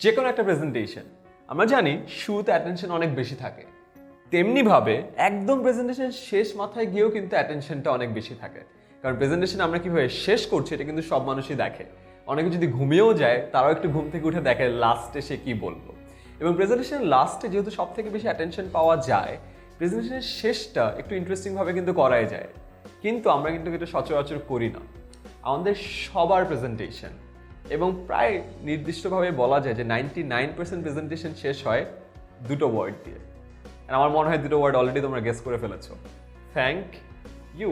যে কোনো একটা প্রেজেন্টেশন আমরা জানি শুরুতে অ্যাটেনশন অনেক বেশি থাকে। তেমনিভাবে একদম প্রেজেন্টেশন শেষ মাথায় গিয়েও কিন্তু অ্যাটেনশনটা অনেক বেশি থাকে। কারণ প্রেজেন্টেশন আমরা কীভাবে শেষ করছি এটা কিন্তু সব মানুষই দেখে। অনেকে যদি ঘুমিয়েও যায়, তারাও একটু ঘুম থেকে উঠে দেখে লাস্টে সে কি বলল। এবং প্রেজেন্টেশন লাস্টে যেহেতু সব থেকে বেশি অ্যাটেনশন পাওয়া যায় প্রেজেন্টেশনের শেষটা একটু ইন্টারেস্টিংভাবে কিন্তু করাই যায়। কিন্তু আমরা কিন্তু এটা সচরাচর করি না। আমাদের সবার প্রেজেন্টেশন এবং প্রায় নির্দিষ্টভাবে বলা যায় যে নাইনটি নাইন পার্সেন্ট প্রেজেন্টেশন শেষ হয় দুটো ওয়ার্ড দিয়ে। আমার মনে হয় দুটো ওয়ার্ড অলরেডি তোমরা গেস করে ফেলেছো। থ্যাংক ইউ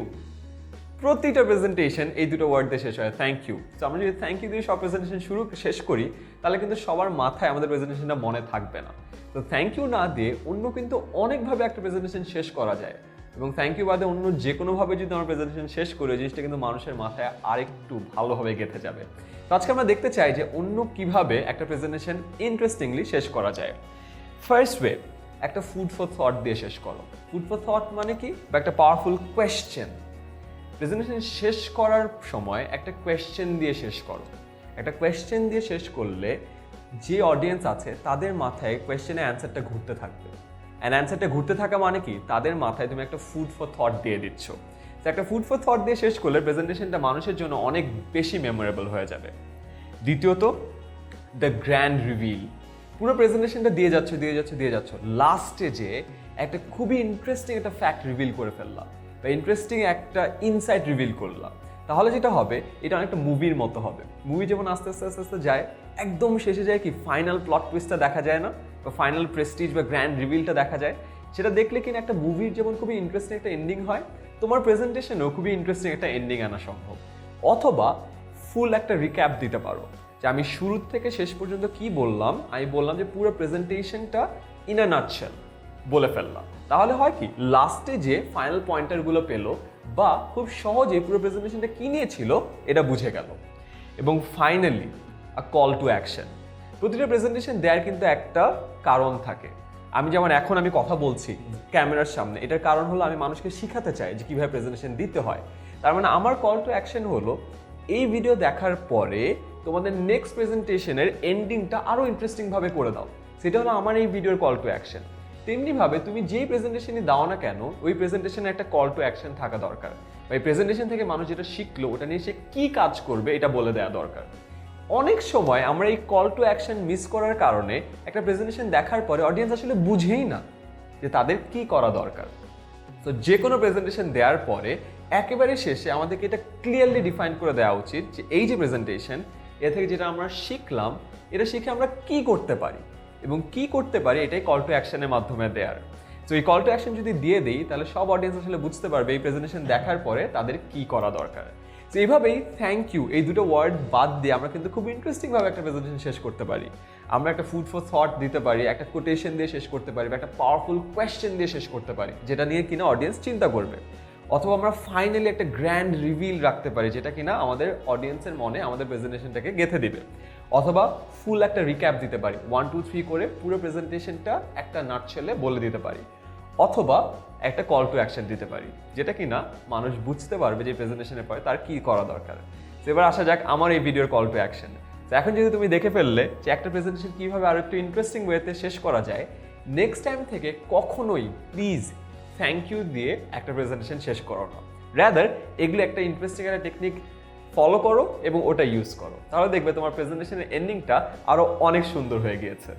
প্রতিটা প্রেজেন্টেশন এই দুটো ওয়ার্ড দিয়ে শেষ হয়। থ্যাংক ইউ তো আমরা যদি থ্যাংক ইউ দিয়ে সব প্রেজেন্টেশন শুরু, শেষ করি, তাহলে কিন্তু সবার মাথায় আমাদের প্রেজেন্টেশনটা মনে থাকবে না। তো থ্যাংক ইউ না দিয়ে অন্য কিন্তু অনেকভাবে একটা প্রেজেন্টেশন শেষ করা যায়। এবং থ্যাংক ইউ বাদে অন্য যে কোনোভাবে যদি আমরা প্রেজেন্টেশন শেষ করি জিনিসটা কিন্তু মানুষের মাথায় আরেকটু ভালোভাবে গেঁথে যাবে। তো আজকে আমরা দেখতে চাই যে অন্য কীভাবে একটা প্রেজেন্টেশন ইন্টারেস্টিংলি শেষ করা যায়। ফার্স্ট ওয়ে একটা ফুড ফর থট দিয়ে শেষ করো। ফুড ফর থট মানে কি? বা একটা পাওয়ারফুল কোয়েশ্চেন প্রেজেন্টেশন শেষ করার সময় একটা কোয়েশ্চেন দিয়ে শেষ করো। একটা কোয়েশ্চেন দিয়ে শেষ করলে যে অডিয়েন্স আছে, তাদের মাথায় কোয়েশ্চেনের অ্যান্সারটা ঘুরতে থাকবে। অ্যান্ড অ্যান্সারটা ঘুরতে থাকা মানে কি? তাদের মাথায় তুমি একটা ফুড ফর থট দিয়ে দিচ্ছ। তো একটা ফুড ফর থট দিয়ে শেষ করলে প্রেজেন্টেশনটা মানুষের জন্য অনেক বেশি মেমোরেবল হয়ে যাবে। দ্বিতীয়ত দ্য গ্র্যান্ড রিভিল পুরো প্রেজেন্টেশনটা দিয়ে যাচ্ছ দিয়ে যাচ্ছ দিয়ে যাচ্ছ। লাস্টে যে একটা খুবই ইন্টারেস্টিং একটা ফ্যাক্ট রিভিল করে ফেললাম। বা ইন্টারেস্টিং একটা ইনসাইট রিভিল করলাম। তাহলে যেটা হবে, এটা অনেকটা মুভির মতো হবে। মুভি যেমন আস্তে আস্তে আস্তে আস্তে যায়, একদম শেষে যায় কি ফাইনাল প্লট টুইস্টটা দেখা যায় না। বা ফাইনাল প্রেস্টিজ বা গ্র্যান্ড রিভিলটা দেখা যায়, সেটা দেখলে কিনা একটা মুভির যেমন খুবই ইন্টারেস্টিং একটা এন্ডিং হয়, তোমার প্রেজেন্টেশনেও খুবই ইন্টারেস্টিং একটা এন্ডিং আনা সম্ভব। অথবা ফুল একটা রিক্যাপ দিতে পারো, যে আমি শুরু থেকে শেষ পর্যন্ত কি বললাম, আমি বললাম যে পুরো প্রেজেন্টেশনটা ইন আ নাটশেল বলে ফেললাম। তাহলে হয় কি লাস্টে যে ফাইনাল পয়েন্টারগুলো পেল বা খুব সহজে পুরো প্রেজেন্টেশনটা কি নিয়েছিল এটা বুঝে গেল। এবং finally a call to action প্রতিটা প্রেজেন্টেশন দেওয়ার কিন্তু একটা কারণ থাকে। আমি যেমন এখন আমি কথা বলছি ক্যামেরার সামনে, এটার কারণ হলো আমি মানুষকে শিখাতে চাই যে কীভাবে প্রেজেন্টেশন দিতে হয়। তার মানে আমার কল টু অ্যাকশন হলো, এই ভিডিও দেখার পরে তোমাদের নেক্সট প্রেজেন্টেশনের এন্ডিংটা আরও ইন্টারেস্টিংভাবে করে দাও। সেটা হলো আমার এই ভিডিওর কল টু অ্যাকশন তেমনিভাবে তুমি যেই প্রেজেন্টেশনই দাও না কেন, ওই প্রেজেন্টেশনে একটা কল টু অ্যাকশন থাকা দরকার। এই প্রেজেন্টেশন থেকে মানুষ যেটা শিখলো, ওটা নিয়ে সে কী কাজ করবে, এটা বলে দেওয়া দরকার। অনেক সময় আমরা এই কল টু অ্যাকশন মিস করার কারণে একটা প্রেজেন্টেশন দেখার পরে অডিয়েন্স আসলে বুঝেই না যে তাদের কি করা দরকার। তো যে কোনো প্রেজেন্টেশন দেওয়ার পরে একেবারে শেষে আমাদেরকে এটা ক্লিয়ারলি ডিফাইন করে দেওয়া উচিত যে এই যে প্রেজেন্টেশন এ থেকে যেটা আমরা শিখলাম, এটা শিখে আমরা কি করতে পারি এবং কি করতে পারি এটাই কল টু অ্যাকশনের মাধ্যমে দেওয়ার তো এই কল টু অ্যাকশন যদি দিয়ে দিই, তাহলে সব অডিয়েন্স আসলে বুঝতে পারবে এই প্রেজেন্টেশন দেখার পরে তাদের কি করা দরকার। তো এইভাবেই থ্যাংক ইউ এই দুটো ওয়ার্ড বাদ দিয়ে আমরা কিন্তু খুব ইন্টারেস্টিংভাবে একটা প্রেজেন্টেশন শেষ করতে পারি। আমরা একটা ফুড ফর থট দিতে পারি, একটা কোটেশন দিয়ে শেষ করতে পারি বা একটা পাওয়ারফুল কোয়েশ্চেন দিয়ে শেষ করতে পারি, যেটা নিয়ে কিনা অডিয়েন্স চিন্তা করবে। অথবা আমরা ফাইনালি একটা গ্র্যান্ড রিভিল রাখতে পারি, যেটা কিনা আমাদের অডিয়েন্সের মনে আমাদের প্রেজেন্টেশনটাকে গেঁথে দিবে। অথবা ফুল একটা রিক্যাপ দিতে পারি ওয়ান টু থ্রি করে পুরো প্রেজেন্টেশনটা একটা নাটশেলে বলে দিতে পারি। অথবা একটা কল টু অ্যাকশন দিতে পারি, যেটা কিনা মানুষ বুঝতে পারবে যে প্রেজেন্টেশনের পরে তার কি করা দরকার। তো এবার আসা যাক আমার এই ভিডিওর কল টু অ্যাকশন তো এখন যদি তুমি দেখে ফেললে যে একটা প্রেজেন্টেশন কীভাবে আরও একটু ইন্টারেস্টিং ওয়েতে শেষ করা যায় নেক্সট টাইম থেকে কখনোই প্লিজ থ্যাংক ইউ দিয়ে একটা প্রেজেন্টেশন শেষ করো না। র্যাদার এগুলো একটা ইন্টারেস্টিং একটা টেকনিক ফলো করো এবং ওটা ইউজ করো। তাহলে দেখবে তোমার প্রেজেন্টেশনের এন্ডিংটা আরও অনেক সুন্দর হয়ে গিয়েছে।